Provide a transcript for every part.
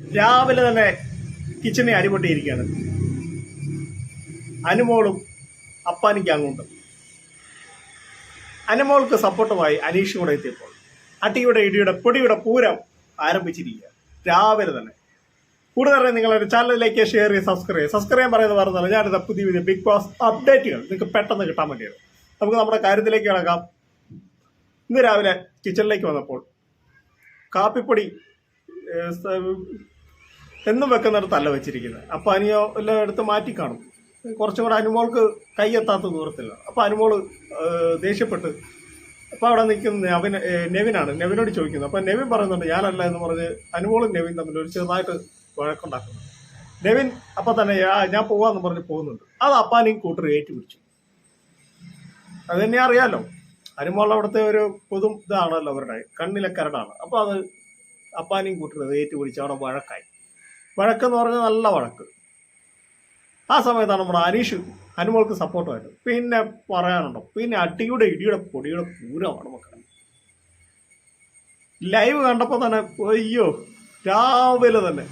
രാവിലെ തന്നെ കിച്ചണി അടിപൊട്ടിയിരിക്കുകയാണ്. അനുമോളും അപ്പാനിക്ക് അങ്ങോട്ട് അനുമോൾക്ക് സപ്പോർട്ടുമായി അനീഷ് കൂടെ എത്തിയപ്പോൾ അട്ടിയുടെ ഇടിയുടെ പൊടിയുടെ പൂരം ആരംഭിച്ചിരിക്കുക രാവിലെ തന്നെ. കൂടുതൽ നിങ്ങളുടെ ചാനലിലേക്ക് ഷെയർ ചെയ്ത് സബ്സ്ക്രൈബ് ചെയ്യുക. സബ്സ്ക്രൈബ് ചെയ്യാൻ പറയുന്നത് പറഞ്ഞാൽ ഞാനിത് പുതിയ പുതിയ ബിഗ് ബോസ് അപ്ഡേറ്റുകൾ നിങ്ങൾക്ക് പെട്ടെന്ന് കിട്ടാൻ വേണ്ടിയത് നമുക്ക് നമ്മുടെ കാര്യത്തിലേക്ക് കിടക്കാം. ഇന്ന് രാവിലെ കിച്ചണിലേക്ക് വന്നപ്പോൾ കാപ്പിപ്പൊടി എന്നും വെക്കുന്നിടത്തല്ല വെച്ചിരിക്കുന്നത്. അപ്പോൾ അനിയോ എല്ലാം എടുത്ത് മാറ്റി കാണും. കുറച്ചും കൂടെ അനുമോൾക്ക് കൈയെത്താത്ത ദൂരത്തില്ല. അപ്പോൾ അനുമോൾ ദേഷ്യപ്പെട്ട് അപ്പോൾ അവിടെ നിൽക്കുന്ന അവൻ നെവിനാണ്. നെവിനോട് ചോദിക്കുന്നത് അപ്പോൾ നെവിൻ പറയുന്നുണ്ട് ഞാനല്ല എന്ന് പറഞ്ഞ് അനുമോളും നെവിൻ തമ്മിൽ ഒരു ചെറുതായിട്ട് വഴക്കുണ്ടാക്കുന്നു. നെവിൻ അപ്പം തന്നെ ഞാൻ പോവാന്ന് പറഞ്ഞ് പോകുന്നുണ്ട്. അത് അപ്പാനെയും കൂട്ടർ ഏറ്റുപിടിച്ചു അത് തന്നെ അറിയാലോ. അനുമോൾ അവിടുത്തെ ഒരു പൊതു ഇതാണല്ലോ അവരുടെ കണ്ണിലെ കരടാണ്. അപ്പോൾ അത് അപ്പാനെയും കൂട്ടർ ഏറ്റുപിടിച്ച് അവിടെ വഴക്കായി. വഴക്കെന്ന് പറഞ്ഞാൽ നല്ല വഴക്ക്. ആ സമയത്താണ് നമ്മുടെ അനീഷ് അനുമോൾക്ക് സപ്പോർട്ടായിട്ട് പിന്നെ പറയാനുണ്ടോ? പിന്നെ അടിയുടെ ഇടിയുടെ പൊടിയുടെ പൂരമാണ് മക്കളെ. ലൈവ് കണ്ടപ്പോൾ തന്നെ അയ്യോ രാവിലെ തന്നെ.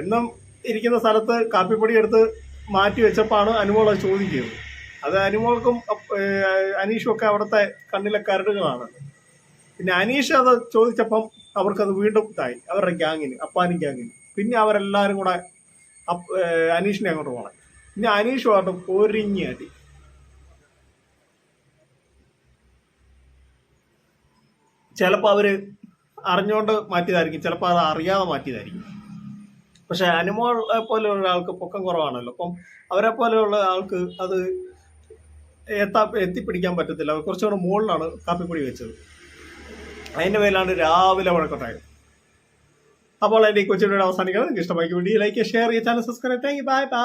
എന്നും ഇരിക്കുന്ന സ്ഥലത്ത് കാപ്പിപ്പൊടി എടുത്ത് മാറ്റി വെച്ചപ്പോഴാണ് അനുമോൾ അത് ചോദിക്കുന്നത്. അത് അനുമോൾക്കും അനീഷും ഒക്കെ അവിടുത്തെ കണ്ണിലെ കരടുകളാണ്. പിന്നെ അനീഷ് അത് ചോദിച്ചപ്പം അവർക്കത് വീണ്ടും ഇതായി. അവരുടെ ഗ്യാങ്ങിന് അപ്പാനും ഗ്യാങ്ങിന് പിന്നെ അവരെല്ലാവരും കൂടെ അനീഷിനെ അങ്ങോട്ട് പോകണം. പിന്നെ അനീഷുമായിട്ട് പൊരിഞ്ഞി അടി. ചിലപ്പോൾ അവർ അറിഞ്ഞുകൊണ്ട് മാറ്റിയതായിരിക്കും. ചിലപ്പോൾ അത് അറിയാതെ മാറ്റിയതായിരിക്കും. പക്ഷെ അനുമോളെ പോലെയുള്ള ഒരാൾക്ക് പൊക്കം കുറവാണല്ലോ. അപ്പം അവരെ പോലെയുള്ള ആൾക്ക് അത് എത്താ എത്തിപ്പിടിക്കാൻ പറ്റത്തില്ല. കുറച്ചുകൂടെ മുകളിലാണ് കാപ്പിപ്പൊടി വെച്ചത്. അതിന്റെ പേരിലാണ് രാവിലെ വഴക്കുണ്ടായത്. അപ്പോൾ എന്റെ ഈ കൊച്ചിയുടെ അവസാനിക്കണം നിങ്ങൾക്ക് ഇഷ്ടമായി വീഡിയോ ലൈക്ക് ഷെയർ ചെയ്യുക channel subscribe thank you bye bye